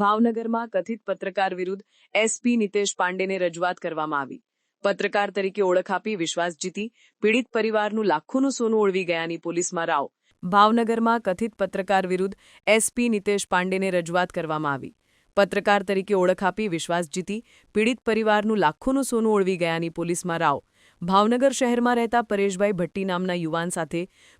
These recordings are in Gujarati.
ભાવનગરમાં કથિત પત્રકાર વિરુદ્ધ એસપી નિતેશ પાંડેને રજૂઆત કરવામાં આવી. પત્રકાર તરીકે ઓળખ આપી વિશ્વાસ જીતી પીડિત પરિવારનું લાખોનું સોનું ઓળવી ગયાની પોલીસમાં રાવ. ભાવનગરમાં કથિત પત્રકાર વિરુદ્ધ એસપી નિતેશ પાંડેને રજૂઆત કરવામાં આવી. પત્રકાર તરીકે ઓળખ આપી વિશ્વાસ જીતી પીડિત પરિવારનું લાખોનું સોનું ઓળવી ગયાની પોલીસમાં રાવ. ભાવનગર શહેરમાં રહેતા પરેશભાઈ ભટ્ટી નામના યુવાન સાથે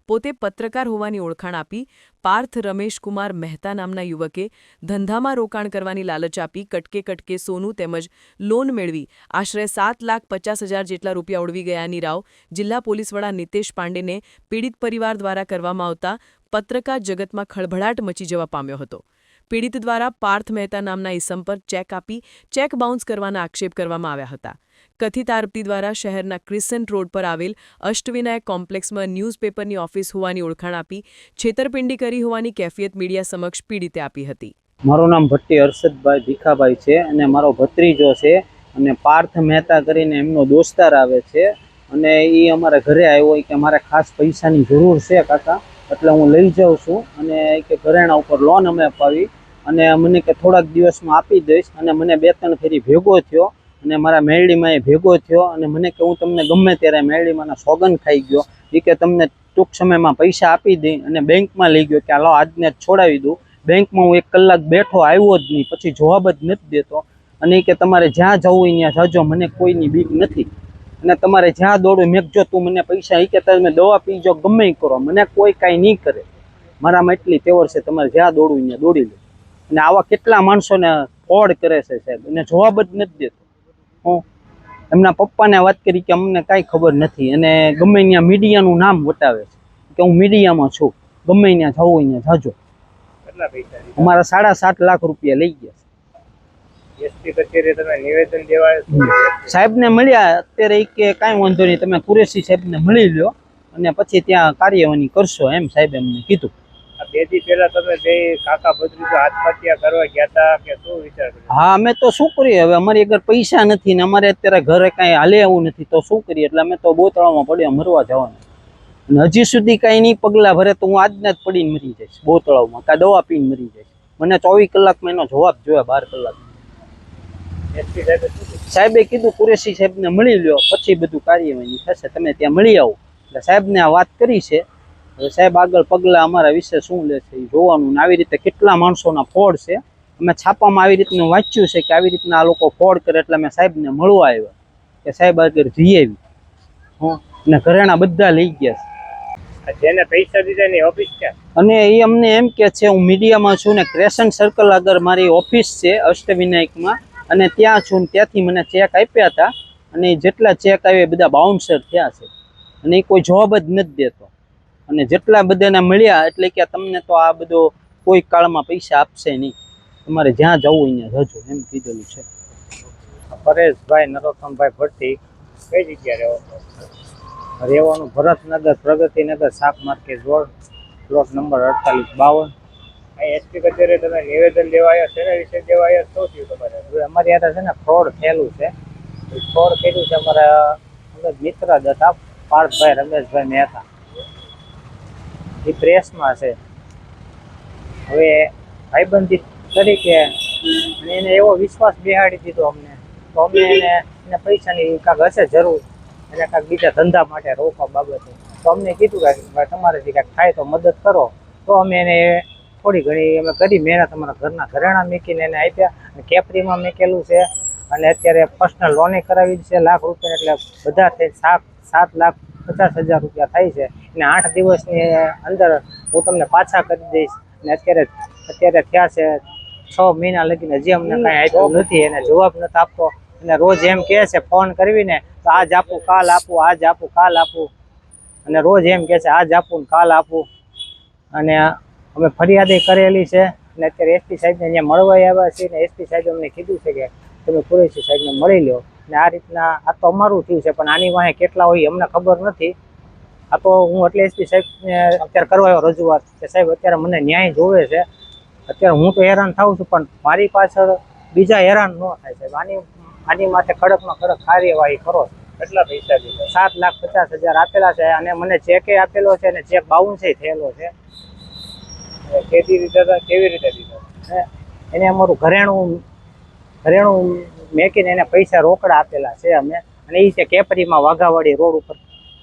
પોતે પત્રકાર હોવાની ઓળખાણ આપી પાર્થ રમેશકુમાર મહેતા નામના યુવકે ધંધામાં રોકાણ કરવાની લાલચ આપી કટકે કટકે સોનું તેમજ લોન મેળવી. આશરે સાત લાખ પચાસ હજાર જેટલા રૂપિયા ઉડવી ગયાની રાવ જિલ્લા પોલીસ વડા નિતેશ પાંડેને પીડિત પરિવાર દ્વારા કરવામાં આવતા પત્રકાર જગતમાં ખળભળાટ મચી જવા પામ્યો હતો. પીડિત દ્વારા પાર્થ મહેતા નામના ઇસમ પર ચેક આપી, ચેક બાઉન્સ કરવાના આક્ષેપ કરવામાં આવ્યા હતા. કથિત આરોપી દ્વારા શહેરના ક્રિસન્ટ રોડ પર આવેલ અષ્ટવિનાયક કોમ્પ્લેક્સમાં ન્યૂઝપેપરની ઓફિસ હોવાની ઓળખાણ આપી, છેતરપિંડી કરી હોવાની કેફિયત મીડિયા સમક્ષ પીડિતે આપી હતી. મારું નામ ભટ્ટી હર્ષદભાઈ ભીખાભાઈ છે અને મારો ભત્રીજો છે અને પાર્થ મહેતા કરીને એમનો દોસ્તાર આવે છે અને એ અમારા ઘરે આવ્યો કે મારે ખાસ પૈસાની જરૂર છે કાકા. એટલે હું લઈ જાઉં છું અને કે ઘરેણા ઉપર લોન અમે અપાવી અને મને કે થોડાક દિવસમાં આપી દઈશ અને મને બે ત્રણ ફેરી ભેગો થયો અને મારા મેળડીમાં એ ભેગો થયો અને મને કે હું તમને ગમે ત્યારે મેળડીમાં સોગન ખાઈ ગયો. એ કે તમને ટૂંક સમયમાં પૈસા આપી દઈ અને બેંકમાં લઈ ગયો કે હાલો આજને જ છોડાવી દઉં. બેંકમાં હું એક કલાક બેઠો આવ્યો જ નહીં, પછી જવાબ જ નથી દેતો. અને એ કે તમારે જ્યાં જવું ત્યાં જાજો, મને કોઈની બીક નથી. અને તમારે જ્યાં દોડું મેં જો તું મને પૈસા એ કે તમે દવા પીજો ગમે કરો. મને કોઈ કાંઈ નહીં કરે. મારામાં એટલી તેવર છે તમારે જ્યાં દોડવું ત્યાં દોડી લો. અને આવા કેટલા માણસોને ફોડ કરે છે સાહેબ એને જવાબ જ નથી દેતો. હું એમના પપ્પાને વાત કરી કે અમને કાંઈ ખબર નથી. અને ગમે ત્યાં મીડિયાનું નામ વટાવે છે. કે હું મીડિયામાં છું. ગમે ત્યાં જવું અહીંયા ત્યાં જાજો. અમારા સાડા સાત લાખ રૂપિયા લઈ ગયા એસપી કચેરી તમે નિવેદન દેવા સાહેબને મળ્યા અત્યારે કે કાંઈ વાંધો નહીં તમે કુરેશી સાહેબને મળી લ્યો અને પછી ત્યાં કાર્યવાહી કરશો એમ સાહેબે એમને કીધું. બે દી પહેલા તમે બે કાકા ભત્રીજો આત્મહત્યા કરવા ગયા હતા કે શું વિચાર હા અમે તો શું કરીએ? હવે અમારી આગળ પૈસા નથી ને અમારે અત્યારે ઘરે કાંઈ હાલે એવું નથી તો શું કરીએ? એટલે અમે તો બોતળામાં પડ્યા મરવા જવાના. અને હજી સુધી કાંઈ નહીં પગલાં ભરે તો હું આજના જ પડીને મરી જઈશ બોતળાવમાં કાં દવા પીને મરી જઈશ. મને ચોવીસ કલાકમાં એનો જવાબ જોયા બાર કલાક સાહેબે કીધું કુરેશી સાહેબને મળી લ્યો પછી બધું કાર્યવાહી થશે. તમે ત્યાં મળી આવો. એટલે સાહેબને આ વાત કરી છે. હવે સાહેબ આગળ પગલાં અમારા વિશે શું લે છે એ જોવાનું ને આવી રીતે કેટલા માણસોના ફોડ છે. અમે છાપામાં આવી રીતનું વાંચ્યું છે કે આવી રીતના આ લોકો ફોડ કરે એટલે અમે સાહેબને મળવા આવ્યા. કે સાહેબ આગળ જઈ આવી. હં. અને ઘરેણા બધા લઈ ગયા છે. જેને પૈસા દીધા એની ઓફિસ ક્યાં અને એ અમને એમ કે છે હું મીડિયામાં છું ને ક્રેશન સર્કલ આગળ મારી ઓફિસ છે અષ્ટવિનાયકમાં. અને ત્યાં છું ત્યાંથી મને ચેક આપ્યા હતા. અને જેટલા ચેક આવ્યા બધા બાઉન્સર થયા છે. અને એ કોઈ જવાબ જ નથી દેતો. અને જેટલા બધાને મળ્યા, એટલે કે તમને તો આ બધો કોઈ કાળમાં પૈસા આપશે નહીં. તમારે જ્યાં જવું અહીંયા જજો એમ કીધેલું છે. પરેશભાઈ, નરોત્તમભાઈ ભટ્ટી, કઈ જગ્યાએ રહેવો રહેવાનું ભરતનગર, પ્રગતિનગર, શાક માર્કેટ રોડ, પ્લોટ નંબર અડતાલીસ બાવન. એસપી કચેરી તમે નિવેદન દેવાયા છે વિશે દેવા આવ્યા શું થયું તમારે? અમારી યારે છે ને ફ્રોડ થયેલું છે. ફ્રોડ કર્યું છે અમારા અમે મિત્ર જ હતા, પાર્થભાઈ, રમેશભાઈ મહેતા એ પ્રેસમાં છે. હવે ભાઈબંધી તરીકે એને એવો વિશ્વાસ બેહાડી દીધો અમને. તો અમે એને એને પૈસાની કાંક હશે જરૂર, એને કાંઈક બીજા ધંધા માટે રોકવા બાબતે. તો અમને કીધું કે તમારાથી કાંઈક થાય તો મદદ કરો. તો અમે એને થોડી ઘણી અમે કરી મહેનત અમારા ઘરના ઘરેણા મૂકીને એને આપ્યા અને કેપરીમાં મૂકેલું છે. અને અત્યારે પર્સનલ લોને કરાવી છે લાખ રૂપિયા એટલે બધા થઈ સાત સાત લાખ પચાસ હજાર રૂપિયા થાય છે. અને આઠ દિવસની અંદર હું તમને પાછા કરી દઈશ. અને અત્યારે અત્યારે થયા છે છ મહિના લગીને હજી અમને કાંઈ આપ્યું નથી એને જવાબ નથી આપતો. અને રોજ એમ કહે છે ફોન કરીને તો આજ આપું કાલ આપું આજ આપું કાલ આપું. અને રોજ એમ કહે છે આજ આપું ને કાલ આપું. અને અમે ફરિયાદે કરેલી છે અને અત્યારે એસપી સાહેબને અહીંયા મળવા આવ્યા છીએ ને એસપી સાહેબે અમને કીધું છે કે તમે કુરેશી સાહેબને મળી લો. ને આ રીતના આ તો અમારું થયું છે પણ આની વાંહે કેટલા હોય અમને ખબર નથી. આ તો હું એટલે એસપી સાહેબને અત્યારે કરવા આવ્યો રજૂઆત કે સાહેબ અત્યારે મને ન્યાય જોવે છે. અત્યારે હું તો હેરાન થાઉં છું પણ મારી પાછળ બીજા હેરાન ન થાય સાહેબ. આની આની માટે કડકમાં કડક કાર્યવાહી કરો. કેટલા પૈસા દીધા સાત લાખ પચાસ હજાર આપેલા છે અને મને ચેકે આપેલો છે અને ચેક બાઉન્સે થયેલો છે કેવી રીતે હતા, કેવી રીતે દીધા એને અમારું ઘરેણું ઘરેણું મેકીને એને પૈસા રોકડા આપેલા છે અમે. અને એ છે કેપરીમાં વાઘાવાડી રોડ ઉપર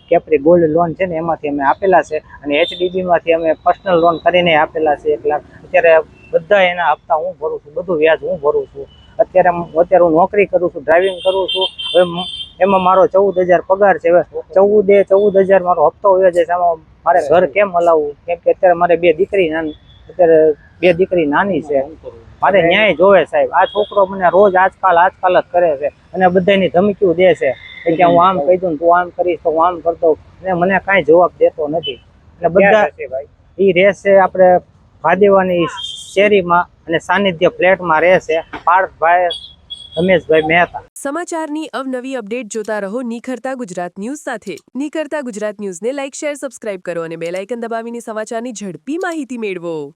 કેપરી ગોલ્ડ લોન છે ને એમાંથી અમે આપેલા છે. અને એચડીબીમાંથી અમે પર્સનલ લોન કરીને આપેલા છે એક લાખ. અત્યારે બધા એના હપ્તા હું ભરું છું, બધું વ્યાજ હું ભરું છું. અત્યારે અત્યારે હું નોકરી કરું છું, ડ્રાઇવિંગ કરું છું. હવે એમાં મારો ચૌદ હજાર પગાર છે. ચૌદ એ ચૌદ હજાર મારો હપ્તો હોય છે. એમાં મારે ઘર કેમ હલાવવું? કેમ કે અત્યારે મારે બે દીકરી નાની અત્યારે બે દીકરી નાની છે. મારે ન્યાય જોવે સાહેબ. આ છોકરો મને રોજ આજકાલ આજકાલ જ કરે છે અને બધાની ધમકીઓ દે છે. કે હું આમ કહી દઉં તું આમ કરીશ તો હું આમ કરતો અને મને કાંઈ જવાબ દેતો નથી. એટલે બધા એ રહેશે આપણે ભાદેવાની શેરીમાં અને સાનિધ્ય ફ્લેટમાં રહેશે. પાર્થભાઈ રમેશભાઈ મહેતા. સમાચારની અવનવી અપડેટ જોતા રહો નિખરતા ગુજરાત ન્યૂઝ સાથે. નિખરતા ગુજરાત ન્યૂઝને લાઇક, શેર, સબસ્ક્રાઇબ કરો અને બેલ આઇકન દબાવીને સમાચારની ઝડપી માહિતી મેળવો.